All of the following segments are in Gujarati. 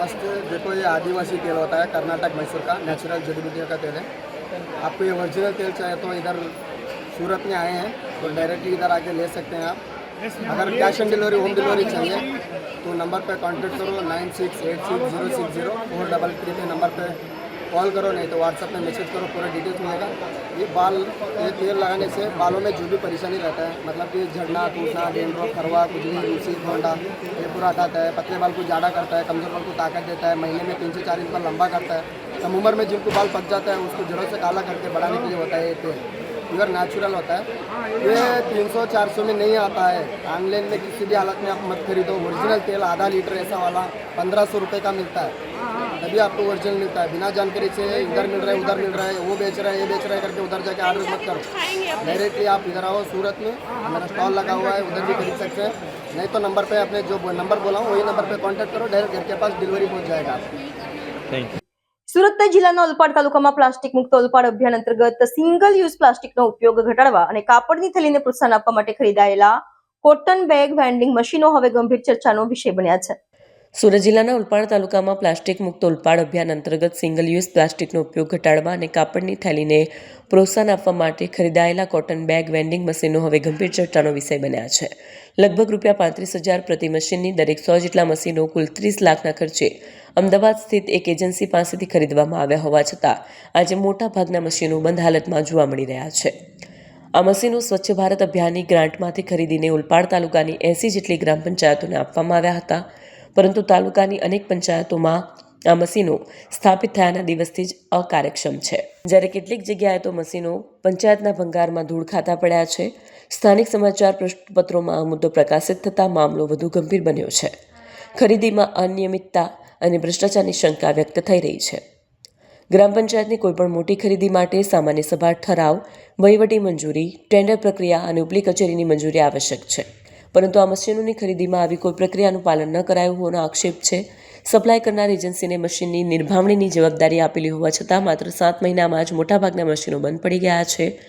आदिवासी तेल होता है, कर्नाटक मैसूर का नेचुरल जड़ी बूटियों का तेल है। आपको ये ओरिजिनल तेल चाहिए तो इधर सूरत में आए हैं तो डायरेक्टली इधर आके ले सकते हैं आप। अगर cash on delivery home delivery चाहिए तो नंबर पर कांटेक्ट करो nine six eight six zero six zero four double three के नंबर पे कॉल करो, नहीं तो व्हाट्सएप में मैसेज करो, पूरा डिटेल्स मिलेगा। ये बाल, ये तेल लगाने से बालों में जो भी परेशानी रहता है मतलब कि झड़ना, टूटना डेंड्रॉफ कुछ भी रूसी घोंडा ये पूरा हटाता है। पतले बाल को ज़्यादा करता है, कमज़ोर बाल को ताकत देता है, महीने में तीन से चार इंच बाल लंबा करता है। कम उम्र में जिनको बाल पक जाता है, उसको जड़ों से काला करके बढ़ाने के लिए होता है ये तेल। प्योर नेचुरल होता है। ये 300 400 में नहीं आता है। ऑनलाइन में किसी भी हालत में आप मत खरीदो। ओरिजिनल तेल आधा लीटर ऐसा वाला पंद्रह सौ रुपये का मिलता है। तभी आपको ओरिजिनल मिलता है। बिना जानकारी से इधर मिल रहा है, उधर मिल रहा है, वो बेच रहा है, ये बेच रहा है करके उधर जाके ऑर्डर मत करो। डायरेक्टली आप इधर आओ सूरत में। मेरा स्टॉल लगा हुआ है, उधर भी खरीद सकते हैं। नहीं तो नंबर पर अपने जो नंबर बोला हूँ, वही नंबर पर कॉन्टैक्ट करो। डायरेक्ट घर के पास डिलीवरी पहुँच जाएगा थैंक यू સુરત જિલ્લાના ઓલપાડ તાલુકામાં પ્લાસ્ટિક મુક્ત ઓલપાડ અભિયાન અંતર્ગત સિંગલ યુઝ પ્લાસ્ટિકનો ઉપયોગ ઘટાડવા અને કાપડની થેલીને પ્રોત્સાહન આપવા માટે ખરીદાયેલા કોટન બેગ વેન્ડિંગ મશીનો હવે ગંભીર ચર્ચાનો વિષય બન્યા છે. સુરત જિલ્લાના ઉલપાડ તાલુકામાં પ્લાસ્ટિક મુક્ત ઉલપાડ અભિયાન અંતર્ગત સિંગલ યુઝ પ્લાસ્ટિકનો ઉપયોગ ઘટાડવા અને કાપડની થેલીને પ્રોત્સાહન આપવા માટે ખરીદાયેલા કોટન બેગ વેન્ડિંગ મશીનો હવે ગંભીર ચર્ચાનો વિષય બન્યા છે. લગભગ રૂપિયા પાંત્રીસ હજાર પ્રતિ મશીનની દરેક સો જેટલા મશીનો કુલ ત્રીસ લાખના ખર્ચે અમદાવાદ સ્થિત એક એજન્સી પાસેથી ખરીદવામાં આવ્યા હોવા છતાં આજે મોટા ભાગના મશીનો બંધ હાલતમાં જોવા મળી રહ્યા છે. આ મશીનો સ્વચ્છ ભારત અભિયાનની ગ્રાન્ટમાંથી ખરીદીને ઉલપાડ તાલુકાની એંસી જેટલી ગ્રામ પંચાયતોને આપવામાં આવ્યા હતા. પરંતુ તાલુકાની અનેક પંચાયતોમાં આ મશીનો સ્થાપિત થયાના દિવસથી જ અકાર્યક્ષમ છે. જ્યારે કેટલીક જગ્યાએ તો મશીનો પંચાયતના ભંગારમાં ધૂળ ખાતા પડ્યા છે. સ્થાનિક સમાચાર પૃષ્ઠપત્રોમાં આ મુદ્દો પ્રકાશિત થતાં મામલો વધુ ગંભીર બન્યો છે. ખરીદીમાં અનિયમિતતા અને ભ્રષ્ટાચારની શંકા વ્યક્ત થઈ રહી છે. ગ્રામ પંચાયતની કોઈપણ મોટી ખરીદી માટે સામાન્ય સભા ઠરાવ વહીવટી મંજૂરી, ટેન્ડર પ્રક્રિયા અને ઉપલી કચેરીની મંજૂરી આવશ્યક છે. પરંતુ આ મશીનોની ખરીદીમાં આવી કોઈ પ્રક્રિયાનું પાલન ન કરાયું હોવાનો આક્ષેપ છે. સપ્લાય કરનાર એજન્સીને મશીનની નિર્ભાવણીની જવાબદારી આપેલી હોવા છતાં માત્ર સાત મહિનામાં જ મોટાભાગના મશીનો બંધ પડી ગયા છે.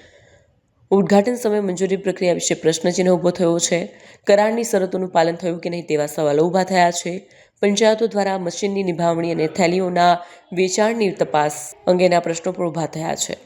ઉદ્ઘાટન સમયે મંજૂરી પ્રક્રિયા વિશે પ્રશ્નચિહ્ન ઊભો થયો છે. કરારની શરતોનું પાલન થયું કે નહીં તેવા સવાલો ઊભા થયા છે. પંચાયતો દ્વારા મશીનની નિભાવણી અને થેલીઓના વેચાણની તપાસ અંગેના પ્રશ્નો પણ ઊભા થયા છે.